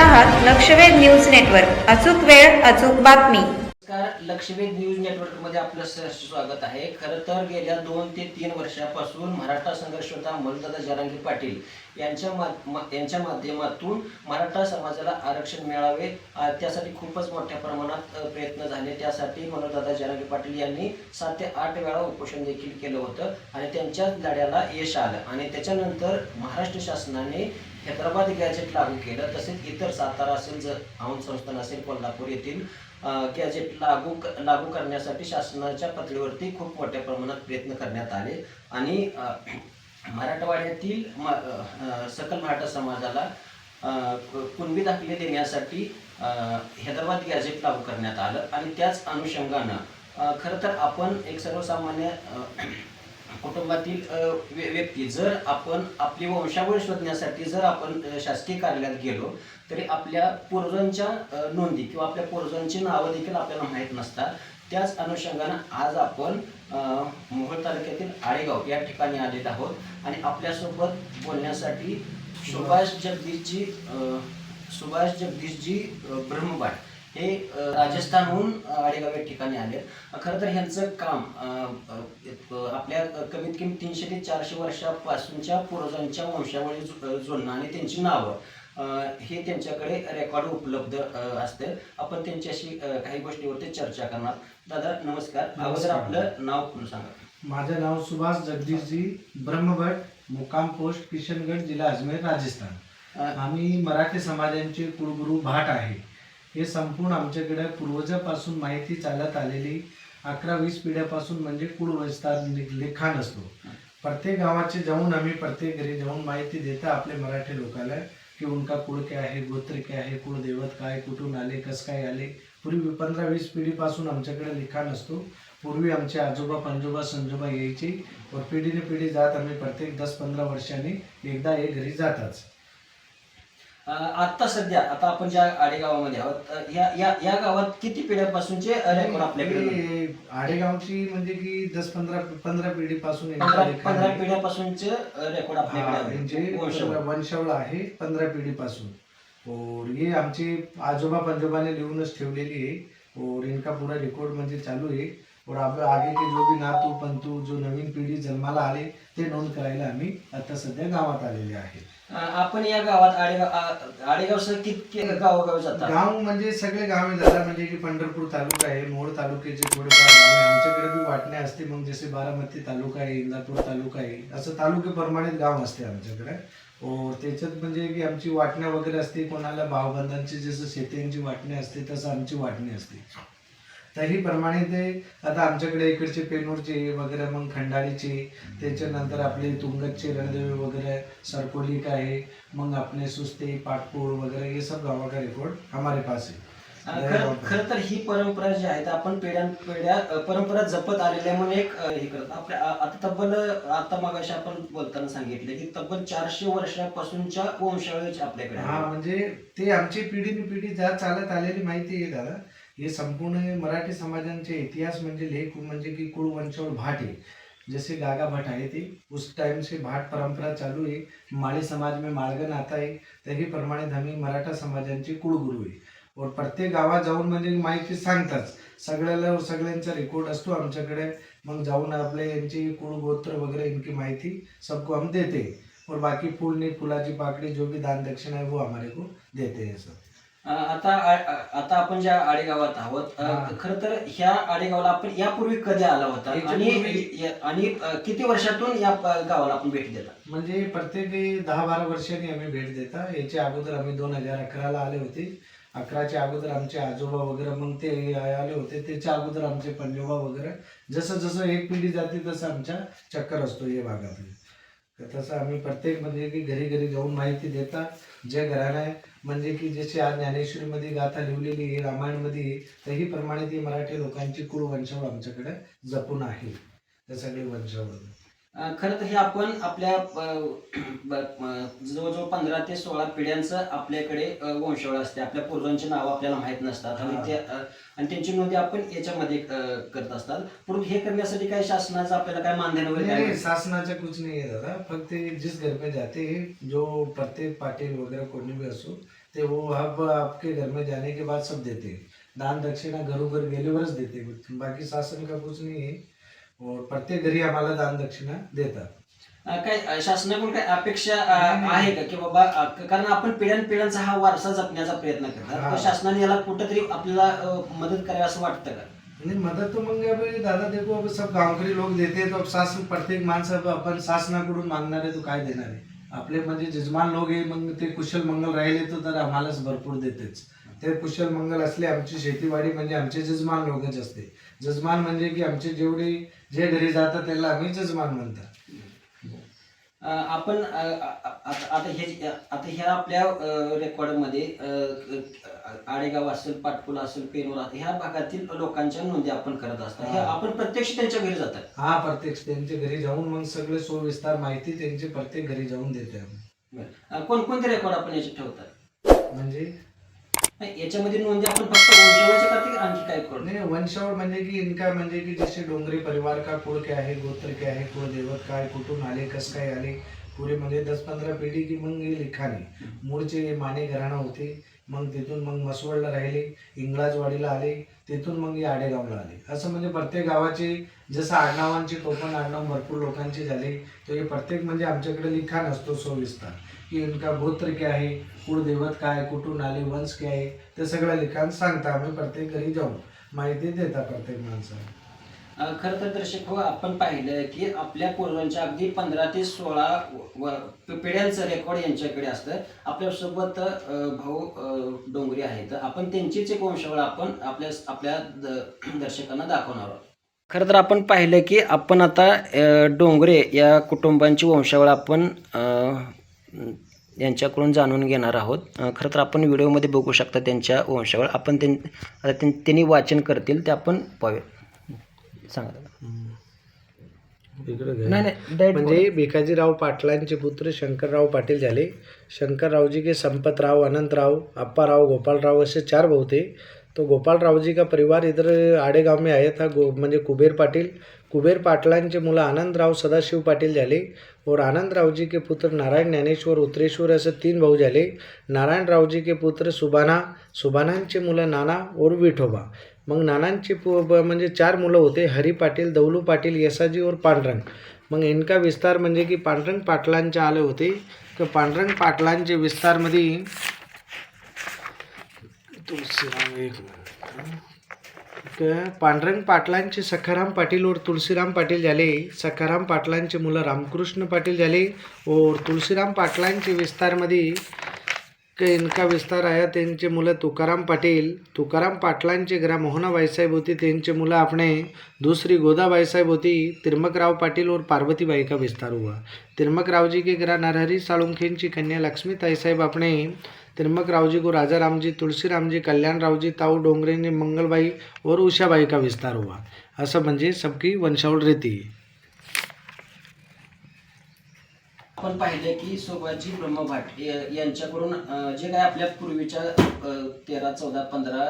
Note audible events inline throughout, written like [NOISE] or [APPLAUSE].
आहात लक्षवेध news network. अचूक वेळ अचूक बातमी. नमस्कार लक्षवेध न्यूज नेटवर्कमध्ये आपलं सहर्ष स्वागत आहे. खरं तर गेल्या दोन ते तीन वर्षापासून मराठा संघर्ष होता मलदादा जरांगी पाटील यांच्या मा- यांच्या माध्यमातून मराठा समाजाला आरक्षण मिळावे त्यासाठी खूपच मोठ्या प्रमाणात प्रयत्न झाले. त्यासाठी मनोदादा जरांगे पाटील यांनी सात ते आठ वेळा उपोषण देखील केलं होतं आणि त्यांच्या लढ्याला यश आलं. आणि त्याच्यानंतर महाराष्ट्र शासनाने हैदराबाद गॅजेट लागू केलं. तसेच इतर सातारा असेल जर औंध संस्थान असेल कोल्हापूर येथील गॅजेट लागू लागू करण्यासाठी शासनाच्या पातळीवरती खूप मोठ्या प्रमाणात प्रयत्न करण्यात आले. आणि मराठवाड्यातील म- सकल मराठा समाजाला कुणबी दाखले देण्यासाठी हैदराबाद गॅजेट लागू करण्यात आलं. आणि त्याच अनुषंगानं खरं तर आपण एक सर्वसामान्य कुटुंबातील व्यक्ती जर आपण आपली वंशावळ शोधण्यासाठी जर आपण शासकीय कार्यालयात गेलो तरी आपल्या पूर्वजांच्या नोंदी किंवा आपल्या पूर्वजांची नावं देखील आपल्याला माहीत नसतात. त्याच अनुषंगानं आज आपण मोहोळ तालुक्यातील आळेगाव या ठिकाणी आलेलो आहोत आणि आपल्यासोबत बोलण्यासाठी सुभाष जगदीशजी सुभाष जगदीशजी ब्रह्मबाट हे राजस्थानहून अ, आळेगाव या ठिकाणी आले. खरं तर ह्यांचं काम आपल्या कमीत कमी तीनशे ते चारशे वर्षापासूनच्या पूर्वजांच्या वंशावळी जोडणं आणि त्यांची नावं हे त्यांच्याकडे रेकॉर्ड उपलब्ध असते. आपण त्यांच्याशी काही गोष्टीवरती चर्चा करणार. दादा नमस्कार. अगोदर. आपलं नाव सांगा. माझं नाव सुभाष जगदीशजी ब्रह्मभट मुक्काम पोस्ट किशनगड जिल्हा अजमेर राजस्थान. आम्ही मराठी समाजांचे कुलगुरू भाट आहे. हे संपूर्ण आमच्याकडे पूर्वजापासून माहिती चालत आलेली अकरा वीस पिढ्यापासून म्हणजे कुळवस्तार लिखाण असतो. प्रत्येक गावाचे जाऊन आम्ही प्रत्येक घरी जाऊन माहिती देता आपले मराठी लोकाला की उनका कुळ काय आहे गोत्र काय आहे कुळदैवत काय कुठून आले कसं काय आले. पूर्वी पंधरा वीस पिढीपासून आमच्याकडे लिखाण असतो. पूर्वी आमचे आजोबा पंजोबा संजोबा यायचे. व पिढीने पिढी जात आम्ही प्रत्येक दस पंधरा वर्षांनी एकदा एक घरी जाताच. आता सध्या आता आपण ज्या आडेगावामध्ये आहोत या या या गावात किती पिढ्यापासूनचे रेकॉर्ड आपल्याकडे हे आडेगावची म्हणजे की दस पंधरा पंधरा पिढीपासून एकदा पंधरा लिखाण पंधरा आहे. पिढ्यापासूनचे रेकॉर्ड हा, आपल्याकडे म्हणजे आहे. वंशावळ. आहे पंधरा पिढीपासून और ये आमचे आजोबा पंजोबाने लिहूनच ठेवलेली आहे और इनका पूरा रेकॉर्ड म्हणजे चालू आहे और अब आगे के जो भी नातू पंतू जो नवीन पिढी जन्माला आले ते नोंद करायला आम्ही आता सध्या गावात आलेले आहे आपण या गावात आडेगाव आ- आडेगावसह किती गावोगावी जातात गाव म्हणजे सगळे गावे झाला म्हणजे की पंढरपूर तालुका आहे मोड तालुक्याचे थोडेफार गाव आहे आमच्याकडे बी वाटणे असते मग जसे बारामती तालुका आहे इंदापूर तालुका आहे असं तालुक्याप्रमाणे गाव असते आमच्याकडे. त्याच्यात म्हणजे की आमची वाटण्या वगैरे असते कोणाला भावबंधांची जसं शेत्यांची वाटणी असते तसं आमची वाटणी असते. तरी प्रमाणे ते आता आमच्याकडे इकडचे पेनूरचे वगैरे मग खंडाळीचे त्याच्यानंतर आपले तुंगतचे रणदेवे वगैरे सरकोली का है मग अपने सुस्ते पाटपूर वगैरह ये सब गाँव का रिकॉर्ड हमारे पास है अ, खरं तर ही परंपरा जी आहे आपण पिढ्यान पिढ्या अ, परंपरा जपत आलेल्या म्हणून एक हे करत आपल्या आता तब्बल आता मगाशी आपण बोलताना सांगितलं की तब्बल चारशे वर्षापासूनच्या वंशावळीचे आपल्याकडे हा आहे. म्हणजे ते आमची पिढीने पिढी ज्या चालत आलेली माहिती आहे दादा हे संपूर्ण मराठी समाजांचे इतिहास म्हणजे लेख म्हणजे की कुळ वंशावर भाट आहे. जैसे गागा भट्ट आहे ते. उस टाइम से भाट परंपरा चालू आहे. माळी समाज में माळगण आता आहे. त्याहीप्रमाणे प्रमाणे मराठा समाजांचे कुळगुरू आहे. और प्रत्येक गावात जाऊन म्हणजे माहिती सांगतात सगळ्याला सगळ्यांचा रेकॉर्ड असतो आमच्याकडे. मग जाऊन आपले यांची कुळगोत्र वगैरे इनकी माहिती सबको हम देते. और बाकी फूल नहीं फुलाची पाकड़ी जो भी दान दक्षिणा है वो हमारे को देते हैं सब. आता आता आपण ज्या आडेगावात आहोत. खरं तर ह्या आडेगावाला आपण यापूर्वी कधी आला होता? आणि आणि किती वर्षातून या गावाला आपण भेट देता? म्हणजे प्रत्येक दहा बारा वर्षांनी आम्ही भेट देता. याच्या अगोदर आम्ही दोन हजार अकराला आले होते. अकराच्या अगोदर आमचे आजोबा वगैरे मग ते आले होते. त्याच्या अगोदर आमचे पंजोबा वगैरे. जसं जसं एक पिढी जाते तसं आमचा चक्कर असतो या भागात तर तसं आम्ही प्रत्येक म्हणजे की घरी घरी जाऊन माहिती देता. जे घराला म्हणजे की जशी आज ज्ञानेश्वरीमध्ये गाथा लिहिलेली आहे रामायणमध्ये तरी प्रमाणे ती मराठी लोकांची कुळ वंशावळ आमच्याकडे जपून आहे. त्या सगळी वंशावळ खरं तर हे आपण आपल्या जवळजवळ पंधरा ते सोळा पिढ्यांचं आपल्याकडे वंशावळ असते. आपल्या पूर्वजांची नावं आपल्याला माहीत नसतात. आणि. ते आणि त्यांची नोंदी आपण याच्यामध्ये करत असतात. परंतु हे करण्यासाठी काय शासनाचं आपल्याला काय मानधन वगैरे? शासनाचा कुछ नहीं दादा. फक्त जिस घर पे जाते जो प्रत्येक पाटील वगैरह कोणी भी असो ते वो अब आपके घर में जाने के बाद सब देते. दान दक्षिणा घरोघर गेल्यावरच देते. बाकी शासन का कुछ नहीं है और प्रत्येक घरी आम्हाला दान दक्षिणा देतात. काय शासनाकडून काय अपेक्षा आहे का? की बाबा कारण आपण पिढ्यानपिढ्यांचा हा वारसा जपण्याचा प्रयत्न करतात. हा. शासनाने याला कुठंतरी आपल्याला मदत करावी असं वाटतं का? नहीं मदद तो मंगे अभी दादा देखो अब सब गावकरी लोक देते तो अब शासन प्रत्येक माणसं आपण शासनाकडून मागणार आहे तो काय देणार आहे? आपले म्हणजे जजमान लोक आहे मग ते कुशल मंगल राहिले तर आम्हालाच भरपूर देतेच. ते कुशल मंगल असले आमची शेतीवाडी म्हणजे आमचे जजमान लोकच असते. जजमान म्हणजे की आमचे जेवढे जे घरी जातात त्याला आम्ही जजमान म्हणतात. आपण आता हे आता ह्या आपल्या रेकॉर्डमध्ये आडेगाव असेल पाटकुल असेल पेनोरा ह्या भागातील लोकांच्या नोंदी आपण करत असतात आपण प्रत्यक्ष त्यांच्या घरी जातात. हा प्रत्येक त्यांच्या घरी जाऊन मग सगळे सोविस्तार माहिती त्यांचे प्रत्येक घरी जाऊन देते आम्ही. कोणकोणते रेकॉर्ड आपण याचे ठेवतात? म्हणजे? नाही, याच्यामध्ये नोंदी म्हणजे आपण फक्त वंशावळीचे करते की आणखी काय करतो नहीं वंशावळ म्हणजे की इनका म्हणजे की जैसे डोंगरी परिवार का कुळ क्या है गोत्र क्या है कुळ देवत काय कुठून आले कस काय आले पुढे म्हणजे दस पंधरा पिढी की मग हे मूळचे माने घराणं होते मग तिथून मग मसवडला राहिले इंगळाजवाडीला आले तिथून मग हे आडेगावला आले. असं म्हणजे प्रत्येक गावाचे जसं आडनावांचे टोपण आडनाव भरपूर लोकांचे झाले तर हे प्रत्येक म्हणजे आमच्याकडे लिखाण असतो सविस्तर. की इनका गोत्र क्या आहे कुळदेवत काय कुठून आले वंश काय आहे ते सगळं लिखाण सांगता आम्ही प्रत्येक घरी जाऊन माहिती देता प्रत्येक माणसाला. खर खरं तर दर्शक हो आपण पाहिलं की आपल्या पूर्वांच्या अगदी पंधरा ते सोळा व- पिढ्यांचं रेकॉर्ड यांच्याकडे असतं. आपल्यासोबत भाऊ डोंगरी आहेत. आपण त्यांचीच एक वंशावळ आपण आपल्या आपल्या द- दर्शकांना दाखवणार आहोत. खरं तर आपण पाहिलं की आपण आता डोंगरे या कुटुंबांची वंशावळ आपण यांच्याकडून जाणून घेणार आहोत. अ, खरं तर आपण व्हिडिओमध्ये बघू शकता त्यांच्या वंशावळ. आपण त्यां आता त्यां- त्यांनी वाचन करतील ते आपण पाहूया. सांगा नाही म्हणजे भिकाजीराव पाटलांचे पुत्र शंकरराव पाटील झाले. शंकररावजी के संपतराव अनंतराव अप्पाराव गोपालराव असे चार भाऊ थे तो गोपालरावजी का परिवार इधर आड़े गांव में आया था गो म्हणजे कुबेर पाटील कुबेर पाटलांचे मुलं आनंदराव सदाशिव पाटील झाले और आनंदरावजी के पुत्र नारायण ज्ञानेश्वर उत्रेश्वर असे तीन भाऊ झाले. नारायणरावजी के पुत्र सुबाना सुबानांचे मुलं नाना और विठोबा. मग नानांचे पु ब- म्हणजे चार मुलं होते हरी पाटील दौलू पाटील यसाजी और पांडरंग. मग इनका विस्तार म्हणजे की पांडरंग पाटलांचे आले होते. तर पांडरंग पाटलांचे विस्तारमध्ये तुलसीराम एक मिनिट. पांडुरंग पाटलांचे सखाराम पाटील और तुलसीराम पाटील झाले. सखाराम पाटलांचे मुलं रामकृष्ण पाटील झाले. और तुलसीराम पाटलांचे विस्तारमध्ये इनका विस्तार आहे त्यांचे मुलं तुकाराम पाटील तुकाराम पाटलांचे ग्रा मोहना बाईसाहेब होती. त्यांचे मुलं आपणे दूसरी गोदा बाईसाहेब होती. तिरमकराव पाटील और पार्वतीबाई का विस्तार हुआ. तिरमकरावजी के ग्रा नरहरी साळुंखेंची कन्या लक्ष्मी ताईसाहेब त्रिमकरावजी को राजारामजी तुलसीरामजी कल्याणरावजी ताऊ डोंगरेने मंगलबाई और उषाबाई का विस्तार हुआ। असं म्हणजे सबकी वंशावळ रीती। आपण पाहिलं की सोबाजी ब्रह्मभाट या- यांच्याकडून जे काय आपल्या पूर्वीच्या तेरा चौदा पंधरा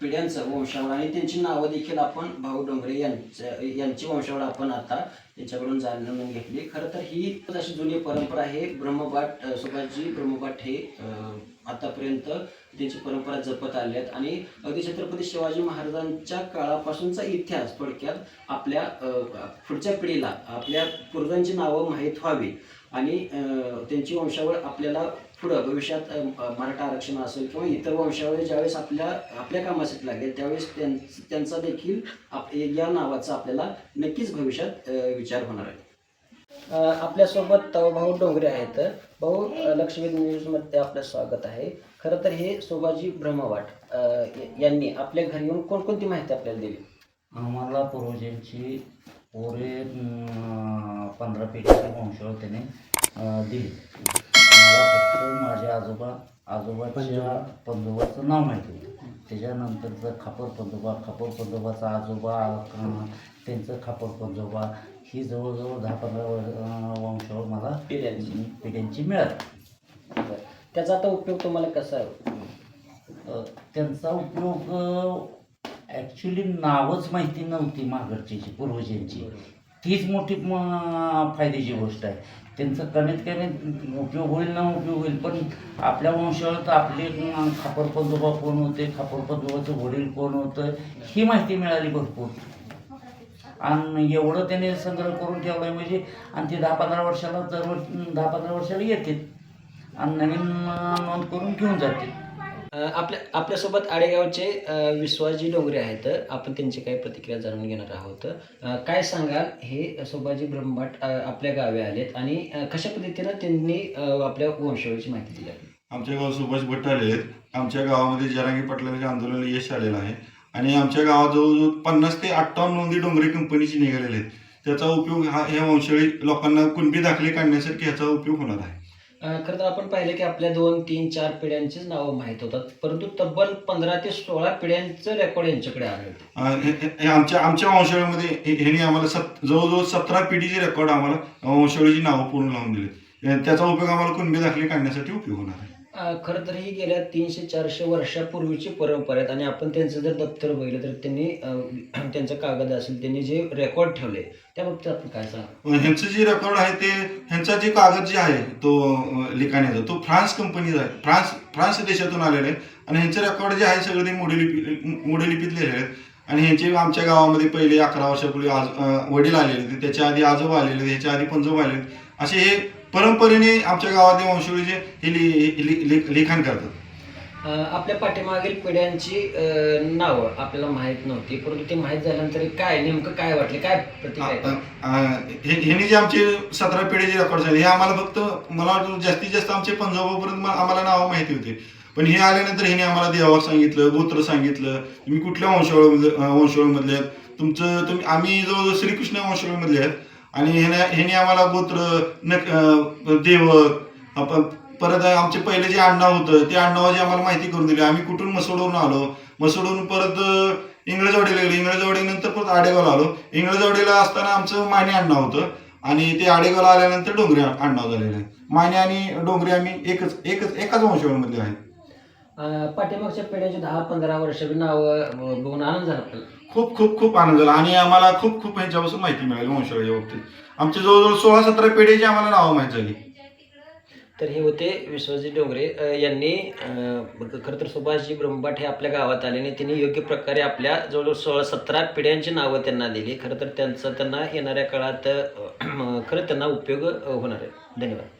पिढ्यांचं वंशावळ आणि त्यांची नावं देखील आपण भाऊ डोंगरे यांच्या यांची वंशावळ आपण आता त्यांच्याकडून जाणून घेतली. खरं तर ही अशी जुनी परंपरा आहे. ब्रह्मभाट सोबाजी ब्रह्मभाट हे आतापर्यंत त्यांची परंपरा जपत आली आहेत आणि अगदी छत्रपती शिवाजी महाराजांच्या काळापासूनचा इतिहास थोडक्यात आपल्या अं, पुढच्या पिढीला आपल्या पूर्वजांची नावं माहीत व्हावी. आणि अं, त्यांची वंशावळ आपल्याला पुढं भविष्यात मराठा आरक्षण असेल किंवा इतर वंशावळी ज्यावेळेस आपल्या आपल्या कामासाठी लागेल त्यावेळेस त्यांचा देखील आप या नावाचा आपल्याला नक्कीच भविष्यात विचार होणार आहे. आपल्यासोबत तवभाऊ डोंगरे आहेत. भाऊ लक्ष्मी न्यूजमध्ये आपलं स्वागत आहे. खरं तर हे सोबाजी ब्रह्मवाट अं, यांनी आपल्या घरी येऊन कोणकोणती माहिती आपल्याला दिली? आम्हाला पूर्वजांची पुरे अं, पंधरा पिढीची वंशावळ त्याने अं, दिली. मला फक्त माझ्या आजोबा आजोबाच्या पंजोबाचं नाव माहिती होतं. त्याच्यानंतरचं खापर पंजोबा खापर पंजोबाचा आजोबा अं, त्यांचं खापर पंजोबा ही जवळजवळ दहा पंधरा वर अं, वंशावळ मला पिढ्यांची. पिढ्यांची मिळाली. त्याचा आता उपयोग तुम्हाला कसा आहे? त्यांचा उपयोग ॲक्च्युली नावच माहिती नव्हती माघरची पूर्वजांची. तीच मोठी फायद्याची गोष्ट आहे. त्यांचा कमीत कमी उपयोग होईल ना उपयोग होईल पण आपल्या वंशावळात आपले अं, खापर पंजोबा कोण होते खापर पंजोबाचं वडील कोण होतं ही माहिती मिळाली भरपूर. आणि एवढं त्याने संग्रह करून ठेवलं आहे म्हणजे आणि ते दहा पंधरा वर्षाला दर दहा पंधरा वर्षाला येतील. आणि नवीन नोंद करून घेऊन जातील. आपल्या आपल्यासोबत आडेगावचे विश्वासजी डोंगरे आहेत. आपण त्यांची काही प्रतिक्रिया जाणून घेणार आहोत. काय सांगाल? हे सोबाजी ब्रह्मभट आपल्या गावी आलेत आणि कशा पद्धतीनं त्यांनी आपल्या वंशावळीची माहिती दिली? आहे? आमच्या गावात सुभाष भट्ट आले आहेत. आमच्या गावामध्ये जरांगी पाटलांच्या आंदोलनाला यश आलेलं आहे. आणि आमच्या गावात जवळजवळ पन्नास ते अठ्ठावन्न नोंदी डोंगरे कंपनीची निघालेल्या आहेत. त्याचा उपयोग हा ह्या वंशाळी लोकांना कुणबी दाखले काढण्यासाठी ह्याचा उपयोग होणार आहे. खरं तर आपण पाहिलं की आपल्या दोन तीन चार पिढ्यांचीच नावं माहीत होतात. परंतु तब्बल पंधरा ते सोळा पिढ्यांचं रेकॉर्ड यांच्याकडे आलं आमच्या आमच्या वंशाळीमध्ये हे- ह्यांनी आम्हाला सत जवळजवळ सतरा पिढीचे रेकॉर्ड आम्हाला वंशाळीची नावं पूर्ण लावून दिले. त्याचा उपयोग आम्हाला कुणबी दाखले काढण्यासाठी उपयोग होणार आहे. खरं तर ही गेल्या तीनशे चारशे वर्षापूर्वीची परंपरा आहेत आणि आपण त्यांचं जर दप्तर बघितलं तर त्यांनी [CLEARS THROAT] त्यांचं कागद असेल त्यांनी जे रेकॉर्ड ठेवले त्या बाबतीत आपण काय सांग? ह्यांचं जे रेकॉर्ड आहे ते ह्यांचा जे कागद जे आहे तो लिखाण्याचा तो फ्रान्स कंपनीचा आहे. फ्रान्स फ्रान्स देशातून आलेले आहे. आणि ह्यांचे रेकॉर्ड जे आहे सगळे ते मोडेलिपी मोडेलिपीत लिहिले आहेत आणि ह्यांचे आमच्या गावामध्ये पहिले अकरा वर्षापूर्वी आज वडील आलेले होते. त्याच्या आधी आजोबा आलेले ह्याच्या आधी पंजोबा आलेले असे हे परंपरेने आमच्या गावातले वंशवळीचे हे लि- लि- लि- लिखाण करतात. अ, आपल्या पाठीमागील पिढ्यांची अ, नावं आपल्याला माहीत नव्हती परंतु ते माहीत झाल्यानंतर काय नेमकं काय वाटले काय प्रतिक्रिया ह्यांनी जे आमचे सतरा पिढीचे रेकॉर्ड झाले हे आम्हाला फक्त मला वाटतं जास्तीत जास्त आमचे पंजाबापर्यंत आम्हाला नावं माहिती होते. पण हे आल्यानंतर ह्याने आम्हाला देवावर सांगितलं गोत्र सांगितलं तुम्ही कुठल्या वंशावळीमधले अं, वंशावळीमधले आहेत? तुमचं तुम्ही आम्ही जवळजवळ श्रीकृष्ण वंशावळीमधले आहेत. आणि ह्याने ह्याने आम्हाला गोत्र न देव परत आमचे पहिले जे आडनाव होतं ते आडनावाची आम्हाला माहिती करून दिली. आम्ही कुठून मसोडवरून आलो? मसोडवरून परत इंग्रजवाडीला गेलो इंग्रजवाडीनंतर परत आडेगावला आलो. इंग्रजवाडीला असताना आमचं माने आडनाव होतं. आणि ते आडेगावला आल्यानंतर डोंगरे आडनाव झालेलं आहे. माने आणि डोंगरे आम्ही एकच एकच एकाच वंशावळीमधले आहेत पाठीमागच्या पिढ्यांची दहा पंधरा वर्षाची नावं बघून आनंद झाला आपल्याला. खूप खूप खूप आनंद झाला. आणि आम्हाला खूप खूप ह्याच्यापासून माहिती मिळाली वंशावळीच्या बाबतीत. आमच्या जवळजवळ सोळा सतरा पिढीची आम्हाला नावं माहीत झाली. तर हे होते विश्वजित डोंगरे यांनी खरं तर सुभाषजी ब्रह्मभट हे आपल्या गावात आले आणि त्यांनी योग्य प्रकारे आपल्या जवळजवळ सोळा सतरा पिढ्यांची नावं त्यांना दिली. खरं तर त्यांचं त्यांना येणाऱ्या काळात [CLEARS THROAT] खरं त्यांना उपयोग होणार आहे. धन्यवाद.